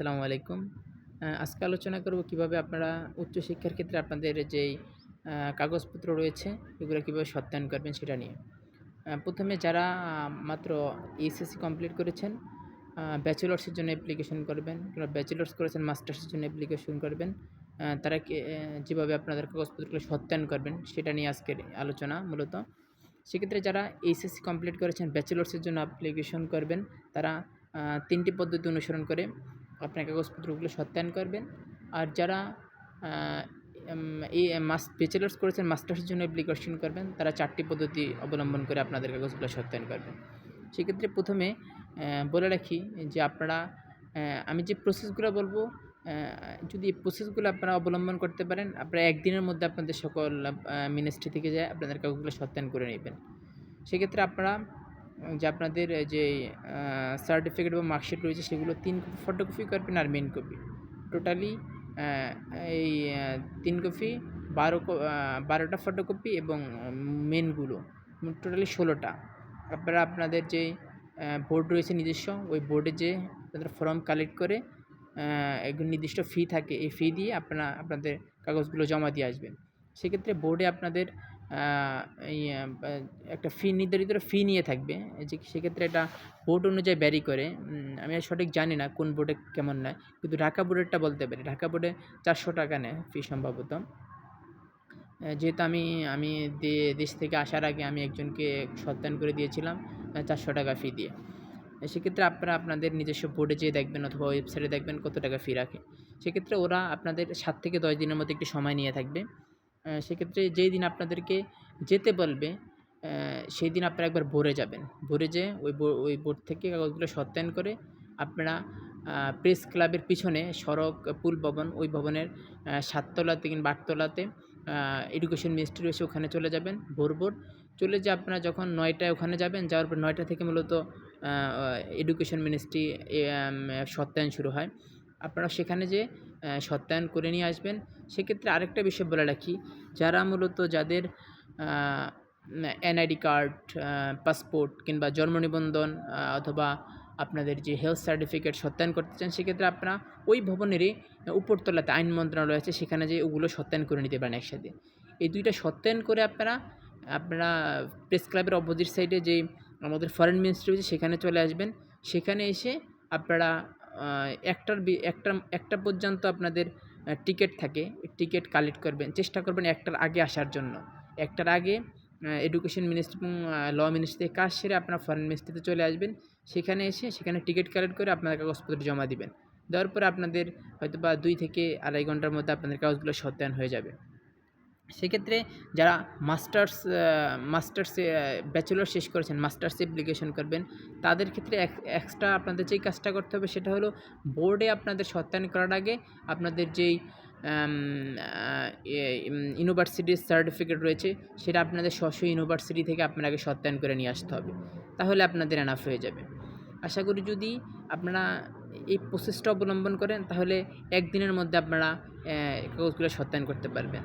আসসালামু আলাইকুম। আজকে আলোচনা করব কীভাবে আপনারা উচ্চশিক্ষার ক্ষেত্রে আপনাদের যেই কাগজপত্র রয়েছে, এগুলো কীভাবে সত্যায়ন করবেন সেটা নিয়ে। প্রথমে যারা মাত্র এইচএসসি কমপ্লিট করেছেন ব্যাচেলার্সের জন্য অ্যাপ্লিকেশন করবেন, কিংবা ব্যাচেলার্স করেছেন মাস্টার্সের জন্য অ্যাপ্লিকেশন করবেন তারা যেভাবে আপনাদের কাগজপত্রগুলো সত্যায়ন করবেন সেটা নিয়ে আজকের আলোচনা মূলত। সেক্ষেত্রে যারা এইচএসসি কমপ্লিট করেছেন ব্যাচেলার্সের জন্য অ্যাপ্লিকেশন করবেন, তারা তিনটি পদ্ধতি অনুসরণ করে আপনার কাগজপত্রগুলো সত্যায়ন করবেন। আর যারা এই মাস ব্যাচেলার্স করেছেন মাস্টার্সের জন্য অ্যাপ্লিকেশন করবেন, তারা চারটি পদ্ধতি অবলম্বন করে আপনাদের কাগজগুলো সত্যায়ন করবেন। সেক্ষেত্রে প্রথমে বলে রাখি যে আপনারা আমি যে প্রসেসগুলো বলব যদি এই প্রসেসগুলো আপনারা অবলম্বন করতে পারেন, আপনারা একদিনের মধ্যে আপনাদের সকল মিনিস্ট্রি থেকে যায় আপনাদের কাগজগুলো সত্যায়ন করে নেবেন। সেক্ষেত্রে আপনারা যে আপনাদের যে সার্টিফিকেট বা মার্কশিট রয়েছে সেগুলো তিন কপি ফটোকপি করবেন আর মেন কপি টোটালি এই তিন কপি বারো বারোটা ফটোকপি এবং মেনগুলো টোটালি ষোলোটা। আপনারা আপনাদের যে বোর্ড রয়েছে নিজস্ব, ওই বোর্ডে যে আপনাদের ফর্ম কালেক্ট করে একজন নির্দিষ্ট ফি থাকে, এই ফি দিয়ে আপনারা, আপনাদের কাগজগুলো জমা দিয়ে আসবেন। সেক্ষেত্রে বোর্ডে আপনাদের একটা ফি, নির্ধারিত ফি নিয়ে থাকবে। যে সেক্ষেত্রে এটা বোর্ড অনুযায়ী ব্যারি করে। আমি সঠিক জানি না কোন বোর্ডে কেমন নেয়। কিন্তু ঢাকা বোর্ডেরটা বলতে পারি। ঢাকা বোর্ডে চারশো টাকা নেয় ফি সম্ভবত। যেহেতু আমি আমি দেশ থেকে আসার আগে আমি একজনকে সত্যায়ন করে দিয়েছিলাম চারশো টাকা ফি দিয়ে। সেক্ষেত্রে আপনারা আপনাদের নিজস্ব বোর্ডে যেয়ে দেখবেন অথবা ওয়েবসাইটে দেখবেন কত টাকা ফি রাখে। সেক্ষেত্রে ওরা আপনাদের সাত থেকে দশ দিনের মধ্যে একটি সময় নিয়ে থাকবে। সেক্ষেত্রে যেই দিন আপনাদেরকে যেতে বলবে সেই দিন আপনারা একবার ভোরে যাবেন। ভোরে যেয়ে ওই ওই বোর্ড থেকে কাগজগুলো সত্যায়ন করে আপনারা প্রেস ক্লাবের পিছনে সড়ক, পুল ভবন, ওই ভবনের সাততলাতে কিংবা আটতলাতে এডুকেশন মিনিস্ট্রি রয়েছে ওখানে চলে যাবেন, ভোর ভোর। চলে যে আপনারা যখন নয়টায় ওখানে যাবেন, যাওয়ার পর নয়টা থেকে মূলত এডুকেশন মিনিস্ট্রি সত্যায়ন শুরু হয়। আপনারা সেখানে যে সত্যায়ন করে নিয়ে আসবেন, সেক্ষেত্রে আরেকটা বিষয় বলে রাখি। যারা মূলত যাদের এনআইডি কার্ড পাসপোর্ট কিংবা জন্ম নিবন্ধন অথবা আপনাদের যে হেলথ সার্টিফিকেট সত্যায়ন করতে চান, সেক্ষেত্রে আপনারা ওই ভবনেরই উপরতলাতে আইন মন্ত্রণালয় আছে, সেখানে যে ওগুলো সত্যায়ন করে নিতে পারেন একসাথে। এই দুইটা সত্যায়ন করে আপনারা আপনারা প্রেস ক্লাবের অপোজিট সাইডে যে আমাদের ফরেন মিনিস্ট্রি রয়েছে, সেখানে চলে আসবেন। সেখানে এসে আপনারা একটার একটা একটা পর্যন্ত আপনাদের টিকিট থাকে। টিকিট কালেক্ট করবেন, চেষ্টা করবেন একটার আগে আসার জন্য। একটার আগে এডুকেশন মিনিস্ট্রি এবং ল মিনিস্ট্রি থেকে কাজ সেরে আপনার ফরেন মিনিস্ট্রিতে চলে আসবেন। সেখানে এসে, সেখানে টিকিট কালেক্ট করে আপনার কাগজপত্র জমা দিবেন। দেওয়ার পরে আপনাদের হয়তো বা দুই থেকে আড়াই ঘণ্টার মধ্যে আপনাদের কাগজগুলো সত্যায়ন হয়ে যাবে। সেক্ষেত্রে যারা মাস্টার্স মাস্টার্স ব্যাচেলর শেষ করেছেন, মাস্টার্স অ্যাপ্লিকেশন করবেন, তাদের ক্ষেত্রে এক্সট্রা আপনাদের যেই কাজটা করতে হবে সেটা হলো বোর্ডে আপনাদের সত্যায়ন করার আগে আপনাদের যেই ইউনিভার্সিটির সার্টিফিকেট রয়েছে, সেটা আপনাদের স্বস্ব ইউনিভার্সিটি থেকে আপনাকে সত্যায়ন করে নিয়ে আসতে হবে। তাহলে আপনাদের এনাফ হয়ে যাবে। আশা করি যদি আপনারা এই প্রসেসটা অবলম্বন করেন, তাহলে একদিনের মধ্যে আপনারা কাগজগুলো সত্যায়ন করতে পারবেন।